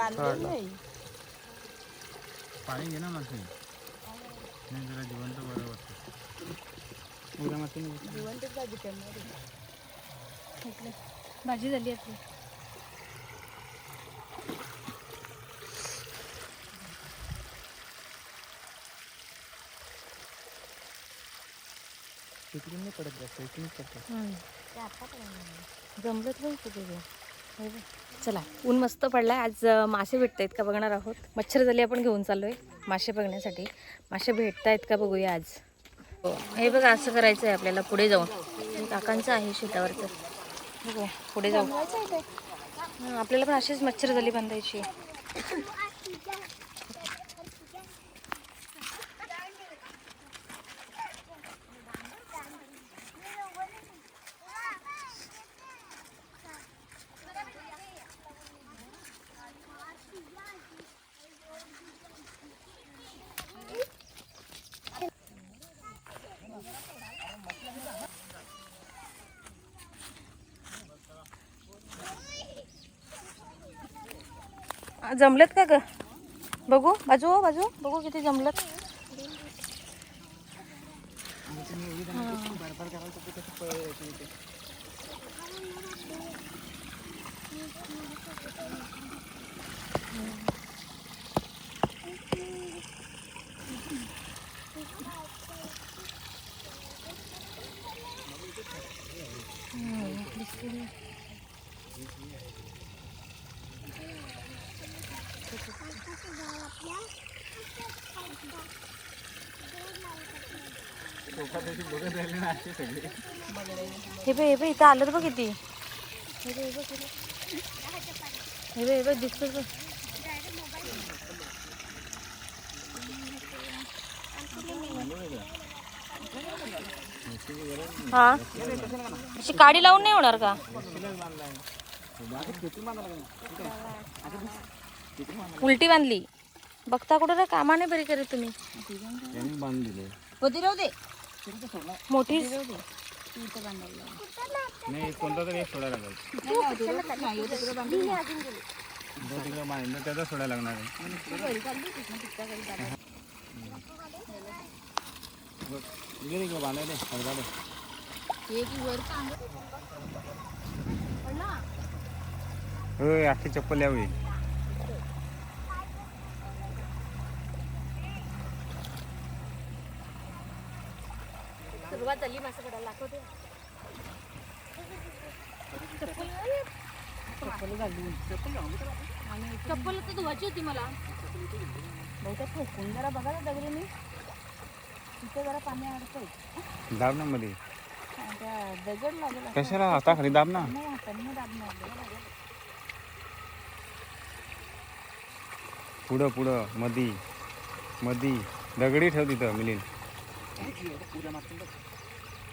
बांधलेलं पाणी घे ना मासे नाही जरा जिवंत बरं वाटतं. उद्या मासे भाजी करणार भाजी झाली आपली. तिकडून नाही पडत जास्त इकडूनच पडतं. ते आता पण नाही. हे बघ. चला ऊन मस्त पडलाय. आज अं, मासे भेटतायत का बघणार आहोत. मच्छर झाली आपण घेऊन चाललोय मासे बघण्यासाठी. मासे भेटतायत का बघूया आज. हो. हे बघा असं करायचं आहे आपल्याला पुढे जाऊन. काकांचं आहे शेतावरचं. बघू पुढे जाऊ आपल्याला पण अशीच मच्छर झाली बांधायची जमलेत का ग? बघू बाजू हो, बाजू हो. बघू किती जमलं हे बघ हे बघ इथं आलं बघ किती. हे बघ हे बघ हे बघ. हे? अशी काडी लावून नाही होणार का? उलटी बांधली. बघता कुठं रे? कामाने बरी करी तुम्ही. राहू दे. मोठी नाही कोणता तरी एक सोडायला लागेल. दोन तिकडे बांधलं त्याचा सोडायला लागणार आहे. इकडे इकडे बांधायले हलगाले होय अख्खी चप्पल यावी सुरुवात झाली मासे पडायला दाखवते. चप्पल तर धुवायची होती मला. बहुतेक ठोकून जरा बघा ना दगडी मी तिथे जरा पाणी अडतंय दाब ना मध्ये दगड लागेल. कशाला? आता खाली दाब ना. नाही दाबणार. पुढं पुढं मधी मधी. दगडी ठेव तिथं मिलिंद.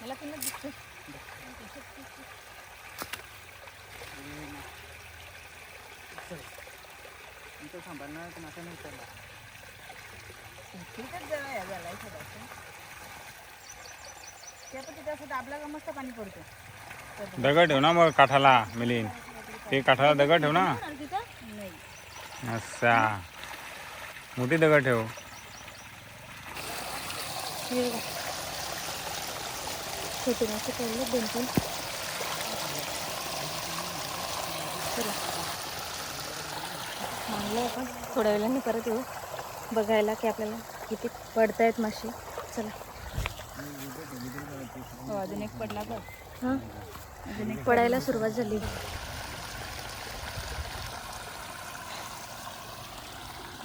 मला पुन्हा दिसतं ठीकच जरा या ते पण तिथे असं दाबला का मस्त पाणी पडतं. दगड ठेव ना मग काठाला मिलिंद. ते काठाला दगड ठेव ना. नाही असा मोठी दगड ठेव. हे. छोटे मासे पडले दोन तीन चला आपण थोड्या वेळाने परत येऊ बघायला की आपल्याला किती पडतायत मासे चला हो अजून एक पडला बघ हां पडायला सुरुवात झाली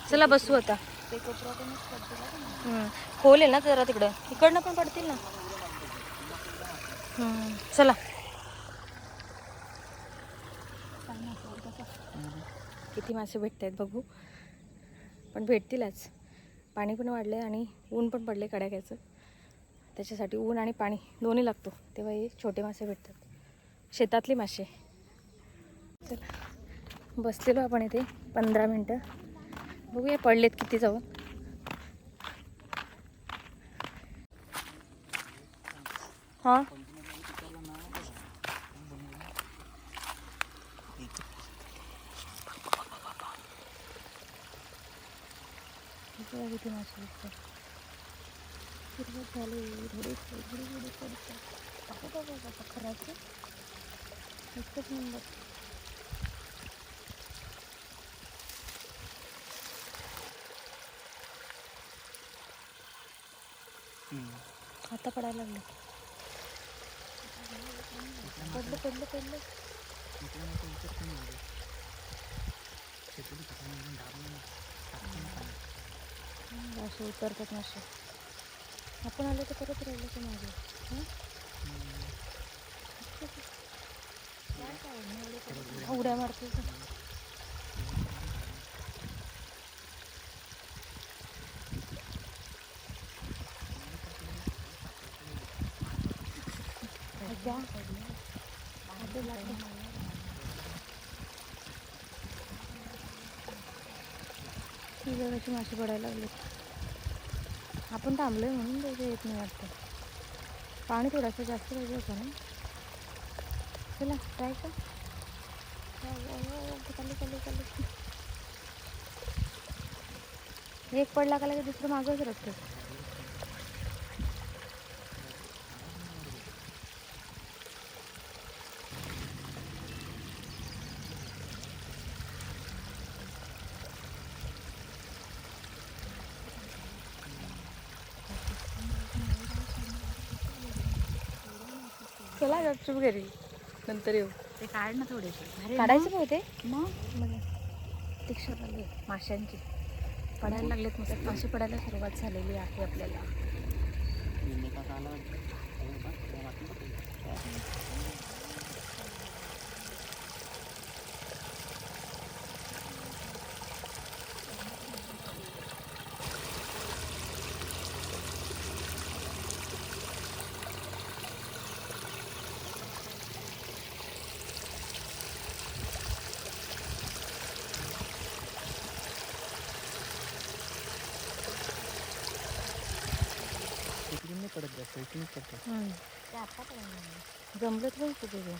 चला बसू आता. ना. खोल आहे ना जरा तिकडं. इकडनं पण पडतील ना. चला. किती मासे भेटत आहेत बघू. पण भेटतीलच. पाणी पण वाढलं आहे आणि ऊन पण पडले कडाक्याचं. त्याच्यासाठी ऊन आणि पाणी दोन्ही लागतो. तेव्हा हे छोटे मासे भेटतात. शेतातले मासे. चला. बसलेलो आपण इथे पंधरा मिनटं. बघूया पडलेत किती जाऊन. हां? बघा किती मासे दिसतात हिरवट झाले थोडे थोडे थोडे थोडे पडतात असं बघा का पत्थराचे एकच नंबर आता पडायला लागलं. पडलं पडलं पडलं हम्म, असे उतरतात मासे आपण आलो तर परत राहिलो ते मागे उड्या मारतो का? अच्छा. मासे पडायला लागले आपण थांबलो आहे म्हणून त्याचं येत नाही वाटतं. पाणी थोडंसं जास्त पाहिजे होतं ना. चला ट्राय कर. चालू चालू चालू एक पडला का लगेच दुसरं मागंच रखतो चला गपचूप घरी. नंतर येऊ. ते काढ ना थोडेसे. अरे काढायचं का ते मग? लागली माशांची पडायला लागलेत मस्त. मासे पडायला सुरुवात झालेली आहे आपल्याला इकडून नाही पडत जास्त इकडून पडतात. जमलं तर तुझं.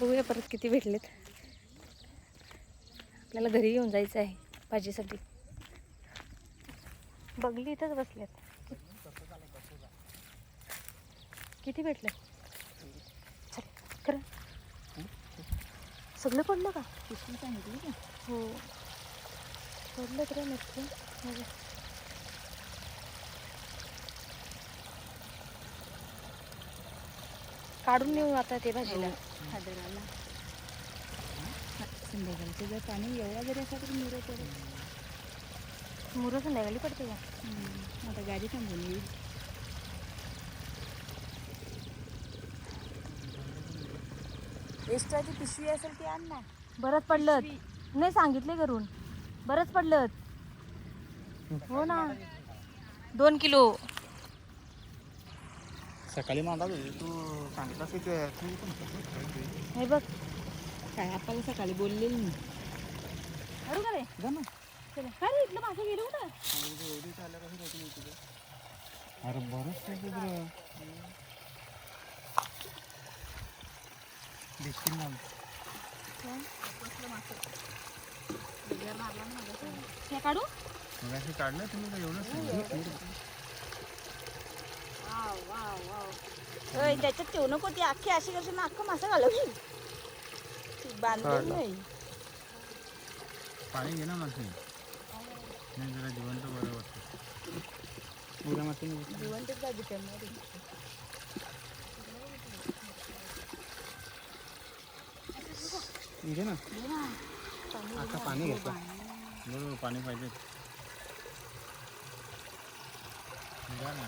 बघूया परत किती भेटलेत. आपल्याला घरी घेऊन जायचं आहे भाजीसाठी. बघली इथंच बसल्यात किती भेटले? चल खरं सगळं पडलं का? पिशवी सांगितली का हो. पडलं तर नक्की. काढून नेऊ आता ते भाजीला. साधारण संध्याकाळचं जर पाणी एवढा जरी असला तरी मुरं पडेल. मुरं संध्याकाळी पडते का? आता गाडी थांबून येईल. एक्स्ट्राची पिशवी असेल ती आण ना. बरंच पडलं नाही सांगितले करून बरंच पडलं हो ना. दोन किलो. सकाळी मांडा तू सांगितलं हे बघ. काय आपल्याला सकाळी बोललेली मी अरू का रे? चला. काय रे इथलं माझं गेलं कुठं? अरे बरंच काय तुझं दिसतील ना. हे काढू. मगाशी काढलं तुम्ही तर एवढं ओय, त्याच्यात ठेवू नको ती अख्खी अशी करशील ना अख्खा मासा घालवली बांधलेलं काढलं. नाही. पाणी घे ना मासे. नाही जरा जिवंत बरं वाटतं. जिवंतच भाजी करणार घे ना. आता पाणी घेतो बरोबर पाणी पाहिजे. ना.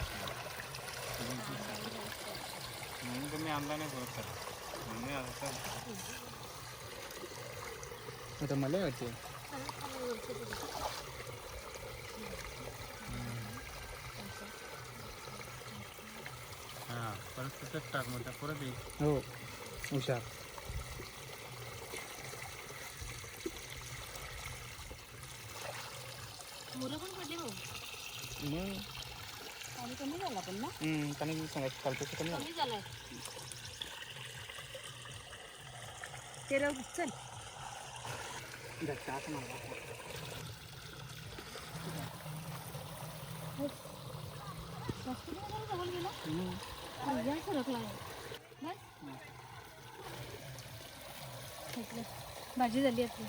म्हणून तुम्ही आणला नाही परत सर म्हणजे आता आता मला वाटते. हां परत तसंच टाक मग परत येईल हो हुशार मुलं पण पडली भाऊ. मग? कमी झाला पण ना? सांगायचं चालतं कमी कमी झालाय. ते राहू दे, चल जास्त नाही झालं जवळ गेला अय्या सरकला आहे. बस. घेतलं. भाजी झाली आपली.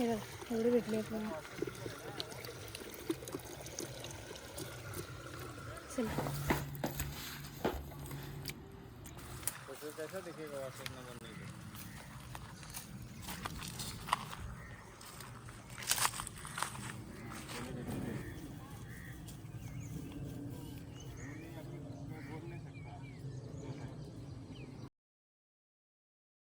हे बघ एवढे भेटले आपल्याला चला